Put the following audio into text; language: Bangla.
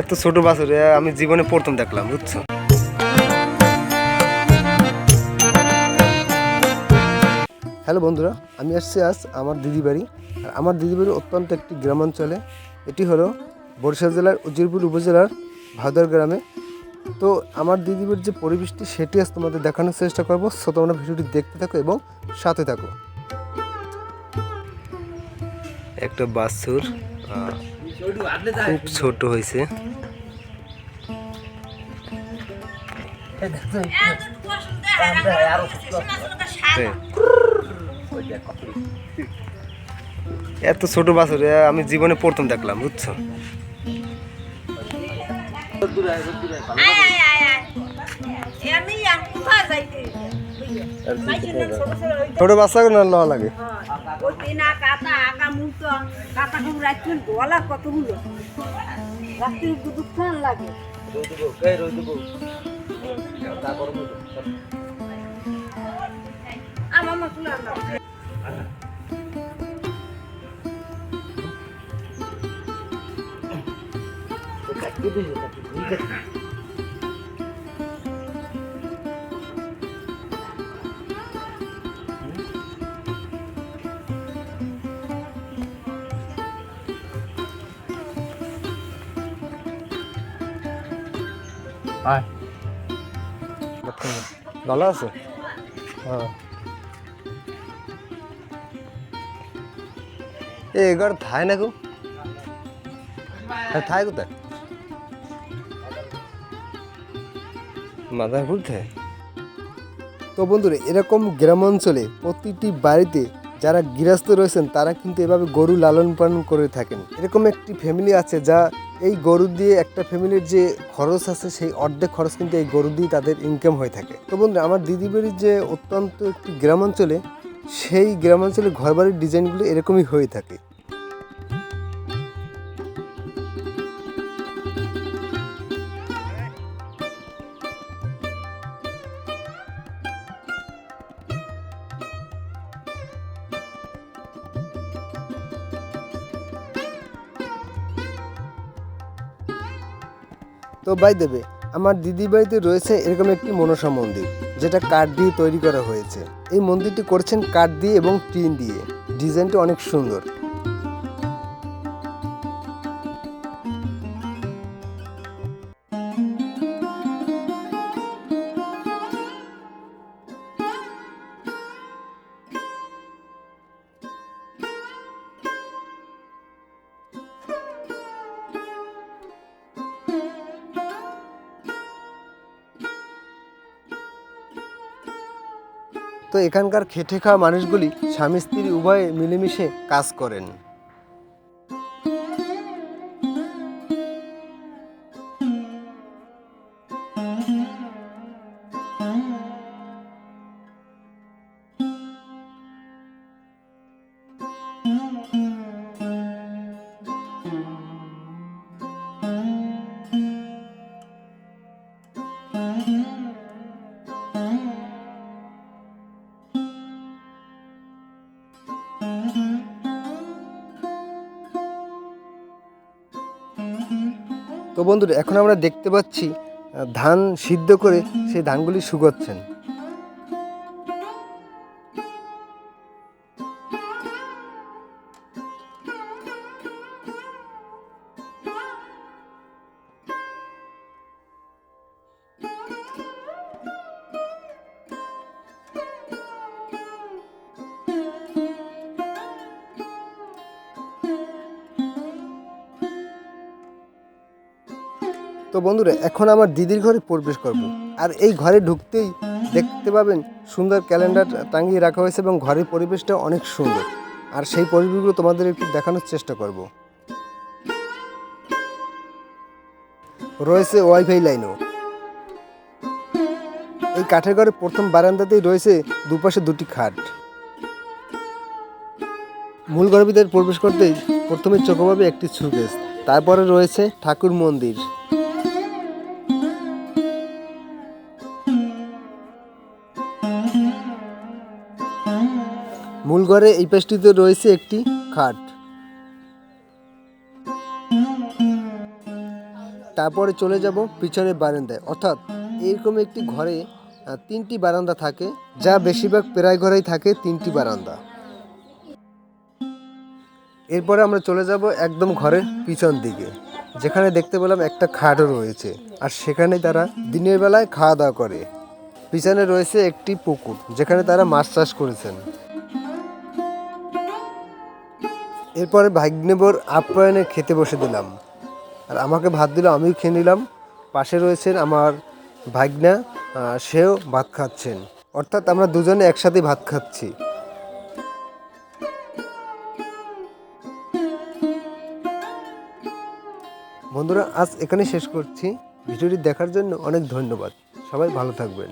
এত ছোট বাছুর আমি জীবনে প্রথম দেখলাম, বুঝছ? হ্যালো বন্ধুরা, আমি আসছি আজ আমার দিদি বাড়ি। আর আমার দিদি বাড়ি অত্যন্ত একটি গ্রামাঞ্চলে এটি হলো বরিশাল জেলার উজিরপুর উপজেলার ভাদর গ্রামে। তো আমার দিদি বাড়ির যে পরিবেশটি সেটি আজ তোমাদের দেখানোর চেষ্টা করব। সো তোমরা ভিডিওটি দেখতে থাকো এবং সাথে থাকো। একটা বাছুর খুব ছোট হয়েছে। হ্যাঁ। এত ছোট বাছুর আমি জীবনে প্রথম দেখলাম, বুঝছ? ছোট বাচ্চাকে না লওয়া লাগে? আমার মা তুলে ভালো আছে? হ্যাঁ। এ এগার থায় না গো। থায় কোথায়? মাদারপুর থায় তো বন্ধুরা, এরকম গ্রাম অঞ্চলে প্রতিটি বাড়িতে যারা গৃহস্থ রয়েছেন, তারা কিন্তু এভাবে গরু লালন পালন করে থাকেন। এরকম একটি ফ্যামিলি আছে যা এই গরু দিয়ে একটা ফ্যামিলির যে খরচ আছে, সেই অর্ধেক খরচ কিন্তু এই গরু দিয়ে তাদের ইনকাম হয়ে থাকে। তো বন্ধুরা, আমার দিদি বাড়ির যে অত্যন্ত একটি গ্রামাঞ্চলে, সেই গ্রামাঞ্চলে ঘরবাড়ির ডিজাইনগুলো এরকমই হয়ে থাকে। তো বাই দেবে আমার দিদি বাড়িতে রয়েছে এরকম একটি মনসা মন্দির, যেটা কাঠ দিয়ে তৈরি করা হয়েছে। এই মন্দিরটি করছেন কাঠ দিয়ে এবং টিন দিয়ে। ডিজাইনটি অনেক সুন্দর। তো এখানকার খেটে খাওয়া মানুষগুলি স্বামী স্ত্রী উভয়ে মিলেমিশে কাজ করেন। তো বন্ধুরা এখন আমরা দেখতে পাচ্ছি ধান সিদ্ধ করে সেই ধানগুলি শুকোচ্ছেন। তো বন্ধুরা, এখন আমার দিদির ঘরে প্রবেশ করব। আর এই ঘরে ঢুকতেই দেখতে পাবেন সুন্দর ক্যালেন্ডার টাঙিয়ে রাখা হয়েছে এবং ঘরের পরিবেশটা অনেক সুন্দর। আর সেই পরিবেশগুলো তোমাদের একটু দেখানোর চেষ্টা করব। রয়েছে ওয়াইফাই লাইনও। এই কাঠের ঘরের প্রথম বারান্দাতেই রয়েছে দুপাশে দুটি খাট। মূল ঘরের ভিতরে প্রবেশ করতেই প্রথমে চোখে পাবে একটি সুকেস তারপরে রয়েছে ঠাকুর মন্দির। মূল ঘরে এই পাশটিতে রয়েছে একটি খাট। তারপরে চলে যাব পিছনের বারান্দায়। অর্থাৎ এইরকম একটি ঘরে তিনটি বারান্দা থাকে, যা বেশিরভাগ প্রায় ঘরেই থাকে তিনটি বারান্দা। এরপরে আমরা চলে যাব একদম ঘরের পিছন দিকে, যেখানে দেখতে পেলাম একটা খাটও রয়েছে, আর সেখানে তারা দিনের বেলায় খাওয়া দাওয়া করে। পিছনে রয়েছে একটি পুকুর, যেখানে তারা মাছ চাষ করেছেন। এরপরে ভাগ্নেবর আপ্যায়নে খেতে বসে দিলাম। আর আমাকে ভাত দিল, আমিও খেয়ে নিলাম। পাশে রয়েছেন আমার ভাগ্না সেও ভাত খাচ্ছেন। অর্থাৎ আমরা দুজনে একসাথে ভাত খাচ্ছি। বন্ধুরা, আজ এখানে শেষ করছি। ভিডিওটি দেখার জন্য অনেক ধন্যবাদ। সবাই ভালো থাকবেন।